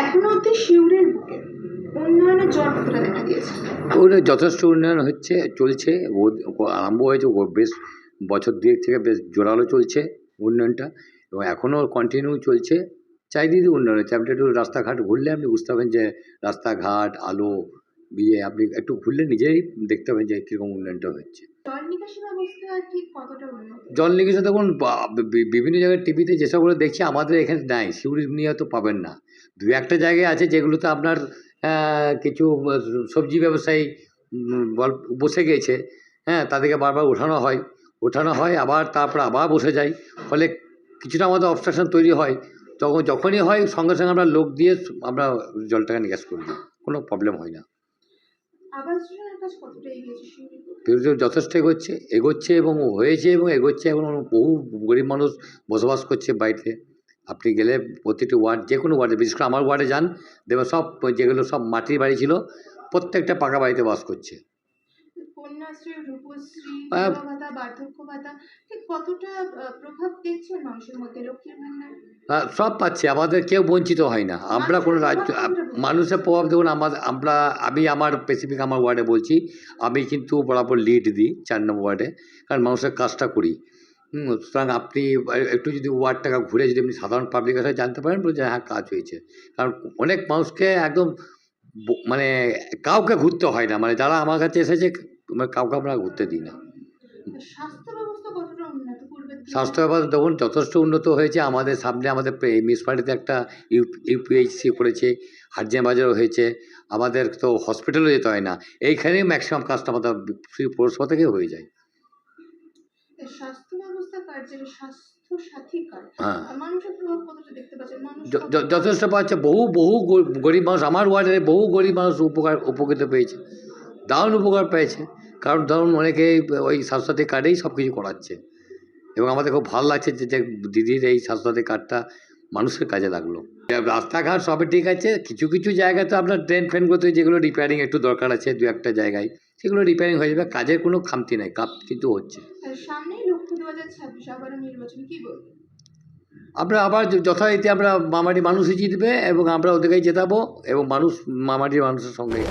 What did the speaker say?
এখনও অব্দি বুকে উন্নয়নের দেখা দিয়েছে। ওটা যথেষ্ট উন্নয়ন হচ্ছে, চলছে। আরম্ভ হয়েছে বেশ বছর দুয়েক থেকে বেশ জোরালো চলছে উন্নয়নটা এবং এখনও কন্টিনিউ চলছে। চারিদিকে উন্নয়ন হচ্ছে। আপনি একটু রাস্তাঘাট ঘুরলে আপনি বুঝতে পারবেন যে রাস্তাঘাট, আলো, বিয়ে, আপনি একটু ঘুরলে নিজেই দেখতে পাবেন যে কীরকম উন্নয়নটা হচ্ছে। জল নিকাশি দেখুন বিভিন্ন জায়গায় টিভিতে যেসবগুলো দেখছি, আমাদের এখানে নাই সিউড়ি নিয়ে হয়তো পাবেন না। দু একটা জায়গায় আছে যেগুলোতে আপনার কিছু সবজি ব্যবসায়ী বসে গেছে। হ্যাঁ তাদেরকে বারবার ওঠানো হয়। ওঠানো হয়, আবার তারপর আবার বসে যায়। ফলে কিছুটা আমাদের অবস্ট্রাকশন তৈরি হয়। তখন যখনই হয়, সঙ্গে সঙ্গে আমরা লোক দিয়ে আমরা জলটাকে নিকাশ করে। কোনো প্রবলেম হয় না। বিরোধী যথেষ্ট এগোচ্ছে এগোচ্ছে এবং হয়েছে এবং এগোচ্ছে এবং বহু গরিব মানুষ বসবাস করছে বাড়িতে। আপনি গেলে প্রতিটি ওয়ার্ড, যে কোনো ওয়ার্ডে, বিশেষ করে আমার ওয়ার্ডে যান, দেখবেন সব যেগুলো সব মাটির বাড়ি ছিল, প্রত্যেকটা পাকা বাড়িতে বাস করছে। কন্যাশ্রী রূপশ্রী ভাতা বার্ধক্য ভাতা ঠিক কতটা প্রভাব দেখছেন মানুষের মধ্যে লক্ষ্মীর হ্যাঁ, সব পাচ্ছে আমাদের কেউ বঞ্চিত হয় না। আমরা কোনো রাজ্য মানুষের প্রভাব দেখুন আমাদের আমরা আমি আমার স্পেসিফিক আমার ওয়ার্ডে বলছি আমি কিন্তু বরাবর লিড দিই চার নম্বর ওয়ার্ডে কারণ মানুষের কাজটা করি। সুতরাং আপনি একটু যদি ওয়ার্ডটাকে ঘুরে যদি আপনি সাধারণ পাবলিকের সাথে জানতে পারেন যে হ্যাঁ কাজ হয়েছে। কারণ অনেক মানুষকে একদম মানে কাউকে ঘুরতে হয় না মানে যারা আমার কাছে এসেছে মানে কাউকে আমরা ঘুরতে দিই না। স্বাস্থ্য ব্যবস্থা দেখুন যথেষ্ট উন্নত হয়েছে। আমাদের সামনে আমাদের মিউনিসিপ্যালিটিতে একটা ইউ ইউপিএইচসি করেছে হার্জিয়া বাজারও হয়েছে। আমাদের তো হসপিটালও যেতে হয় না। এইখানেই ম্যাক্সিমাম কাজটা আমাদের ফ্রি পৌরসভা থেকে হয়ে যায়। হ্যাঁ। যথেষ্ট পাচ্ছে। বহু বহু গরিব মানুষ আমার ওয়ার্ডের বহু গরিব মানুষ উপকার উপকৃত পেয়েছে। দারুণ উপকার পেয়েছে। কারণ ধরুন অনেকে ওই স্বাস্থ্যসাথী কার্ডেই সব কিছু করাচ্ছে। এবং আমাদের খুব ভালো লাগছে যে দিদির এই স্বাস্থ্যসাথী কার্ডটা মানুষের কাজে লাগল। রাস্তাঘাট সবই ঠিক আছে কিছু কিছু জায়গায় তো আপনার ট্রেন ফ্রেনগুলোতে যেগুলো রিপেয়ারিং একটু দরকার আছে দু একটা জায়গায় সেগুলো রিপেয়ারিং হয়ে যাবে কাজের কোনো খামতি নাই কাপ কিন্তু হচ্ছে। আমরা আবার যথারীতি আমরা মামাটি মানুষই জিতবে এবং আমরা ওদেরকেই জেতাবো এবং মানুষ মামাটির মানুষের সঙ্গেই।